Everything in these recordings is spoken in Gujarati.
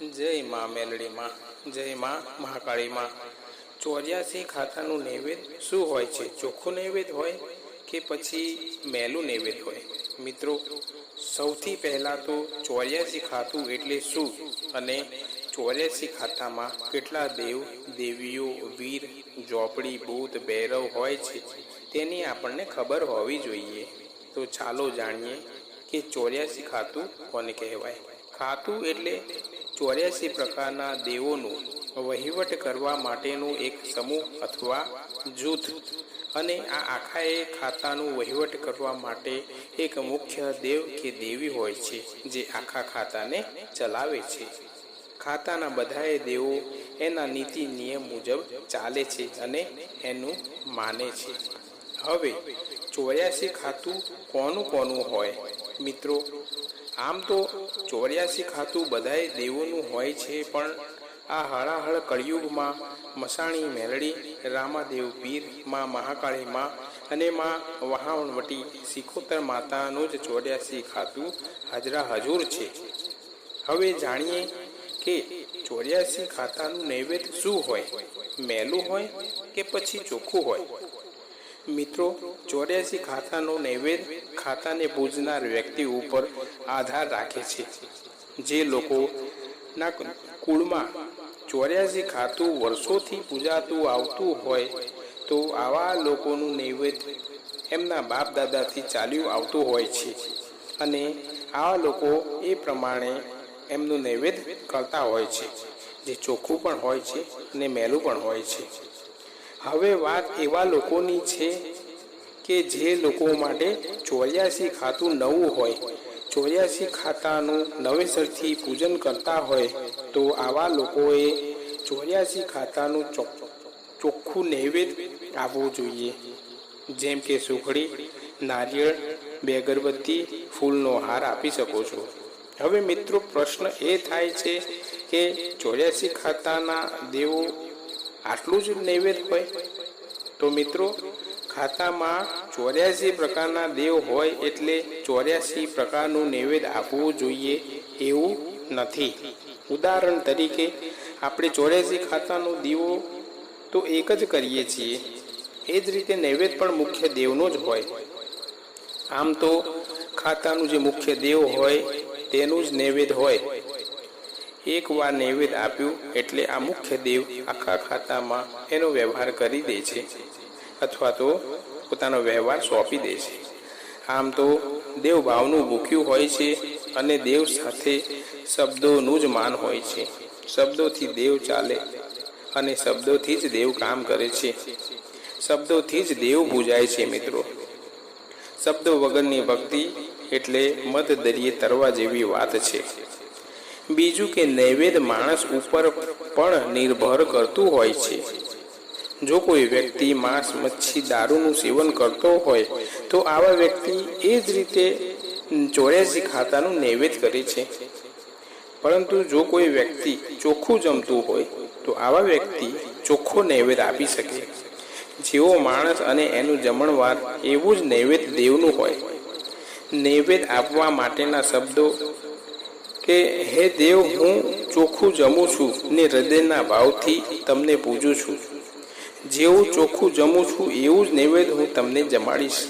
જય મા મેલડીમાં, જય મા મહાકાળીમાં. ચોર્યાસી ખાતાનું નૈવેદ્ય શું હોય છે? ચોખ્ખું નૈવેદ્ય હોય કે પછી મેલું નૈવેદ્ય હોય? મિત્રો, સૌથી પહેલાં તો ચોર્યાસી ખાતું એટલે શું? અને ચોર્યાસી ખાતામાં કેટલા દેવ, દેવીઓ, વીર, ઝોપડી ભૂત ભૈરવ હોય છે? તેની આપણને ખબર હોવી જોઈએ. તો ચાલો જાણીએ કે ચોર્યાસી ખાતું કોને કહેવાય? ખાતું એટલે ચોર્યાસી પ્રકારના દેવોનું વહીવટ કરવા માટેનું એક સમૂહ અથવા જૂથ. અને આ આખાએ ખાતાનું વહીવટ કરવા માટે એક મુખ્ય દેવ કે દેવી હોય છે, જે આખા ખાતાને ચલાવે છે. ખાતાના બધાએ દેવો એના નીતિ નિયમ મુજબ ચાલે છે અને એનું માને છે. હવે, ચોર્યાસી ખાતું કોનું કોનું હોય? મિત્રો આમ તો ચોર્યાસી ખાતું બધાએ દેવોનું હોય છે, પણ આ હળાહળ કળિયુગમાં મસાણી, મેલડી, રામાદેવ પીર, માં મહાકાળી માં અને માં વહાવણવટી શિખોતર માતાનું જ ચોર્યાસી ખાતું હાજરા હજુર છે. હવે જાણીએ કે ચોર્યાસી ખાતાનું નૈવેદ્ય શું હોય? મેલું હોય કે પછી ચોખ્ખું હોય? મિત્રો, ચોર્યાસી ખાતાનો નૈવેદ્ય, ખાતાને પૂજનાર વ્યક્તિ ઉપર આધાર રાખે છે. જે લોકોના કુળમાં ચોર્યાસી ખાતું વર્ષોથી પૂજાતું આવતું હોય, તો આવા લોકોનું નૈવેદ્ય એમના બાપ દાદાથી ચાલ્યું આવતું હોય છે. અને આવા લોકો એ પ્રમાણે એમનું નૈવેદ્ય કરતા હોય છે. જે ચોખ્ખું પણ હોય છે અને મેલું પણ હોય છે. હવે વાત એવા લોકોની છે કે જે લોકો માટે ચોર્યાસી ખાતું નવું હોય, ચોર્યાસી ખાતાનું નવેસરથી પૂજન કરતા હોય, તો આવા લોકોએ ચોર્યાસી ખાતાનું ચોખ્ખું નૈવેદ્ય આપવું જોઈએ. જેમ કે સુખડી, નારિયેળ, બે અગરબત્તી, ફૂલનો હાર આપી શકો છો. હવે મિત્રો પ્રશ્ન એ થાય છે કે ચોર્યાસી ખાતાના દેવો આટલું જ નૈવેદ્ય હોય? તો મિત્રો, ખાતામાં ચોર્યાસી પ્રકારના દેવ હોય એટલે ચોર્યાસી પ્રકારનું નૈવેદ્ય આપવું જોઈએ એવું નથી. ઉદાહરણ તરીકે, આપણે ચોર્યાસી ખાતાનો દીવો તો એક જ કરીએ છીએ. એ જ રીતે નૈવેદ્ય પણ મુખ્ય દેવનો જ હોય. આમ તો ખાતાનું જે મુખ્ય દેવ હોય તેનું જ નૈવેદ્ય હોય. એકવાર નૈવેદ્ય આપ્યું એટલે આ મુખ્ય દેવ આખા ખાતામાં એનો વ્યવહાર કરી દે છે અથવા તો પોતાનો વ્યવહાર સોંપી દે છે. આમ તો દેવ ભાવનું ભૂખ્યું હોય છે અને દેવ સાથે શબ્દોનું જ માન હોય છે. શબ્દોથી દેવ ચાલે અને શબ્દોથી જ દેવ કામ કરે છે. શબ્દોથી જ દેવ પૂજાય છે મિત્રો. શબ્દો વગરની ભક્તિ એટલે મત દરિયે તરવા જેવી વાત છે. બીજું કે નૈવેદ્ય માણસ ઉપર પણ નિર્ભર કરતું હોય છે. જો કોઈ વ્યક્તિ માંસ, મચ્છી, દારૂનું સેવન કરતો હોય, તો આવા વ્યક્તિ એ જ રીતે ચોર્યાસી ખાતાનું નૈવેદ્ય કરે છે. પરંતુ જો કોઈ વ્યક્તિ ચોખ્ખું જમતું હોય, તો આવા વ્યક્તિ ચોખ્ખો નૈવેદ્ય આપી શકે. જેવો માણસ અને એનું જમણવાર એવું જ નૈવેદ્ય દેવનું હોય. નૈવેદ્ય આપવા માટેના શબ્દો કે, હે દેવ, હું ચોખ્ખું જમું છું ને હૃદયના ભાવથી તમને પૂજું છું. જેવું ચોખ્ખું જમું છું, એવું જ નૈવેદ્ય હું તમને જમાડીશ.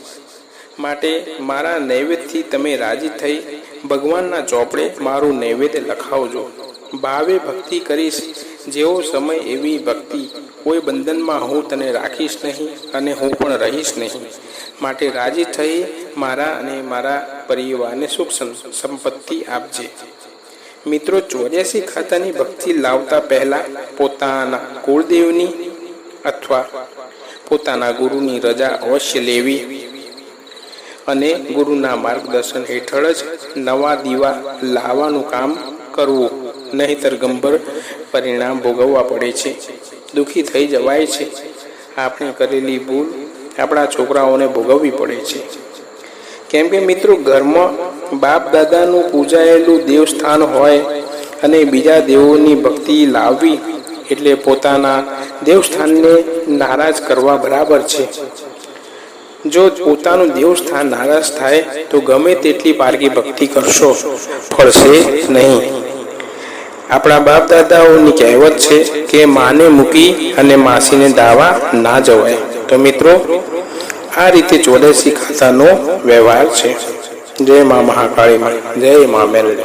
માટે મારા નૈવેદ્યથી તમે રાજી થઈ ભગવાનના ચોપડે મારું નૈવેદ્ય લખાવજો. ભાવે ભક્તિ કરીશ જેવો સમય એવી ભક્તિ, કોઈ બંધનમાં હું તને રાખીશ નહીં અને હું પણ રહીશ નહીં. માટે રાજી થઈ મારા અને મારા પરિવારને સુખ સંપત્તિ આપજે. મિત્રો, ચોર્યાસી ખાતાની ભક્તિ લાવતા પહેલા પોતાના કુળદેવની અથવા પોતાના ગુરુની રજા અવશ્ય લેવી અને ગુરુના માર્ગદર્શન હેઠળ જ નવા દીવા લાવવાનું કામ કરવું. નહીતર ગંભીર પરિણામ ભોગવવા પડે છે. દુઃખી થઈ જવાય છે. આપણે કરેલી ભૂલ આપણા છોકરાઓને ભોગવવી પડે છે. કેમ કે મિત્રો ઘરમાં બાપ દાદાનું પૂજાયેલું દેવસ્થાન હોય અને બીજા દેવોની ભક્તિ લાવવી એટલે પોતાના દેવસ્થાનને નારાજ કરવા બરાબર છે. જો પોતાનું દેવસ્થાન નારાજ થાય તો ગમે તેટલી પારકી ભક્તિ કરશો. ફળશે નહીં. આપણા બાપ દાદાઓની કહેવત છે કે માને મૂકી અને માસીને દાવા ના જવાય. તો મિત્રો, આ રીતે ચોર્યાસી ખાતાનો વ્યવહાર છે. જય મા મહાકાળી જય મા મેલડી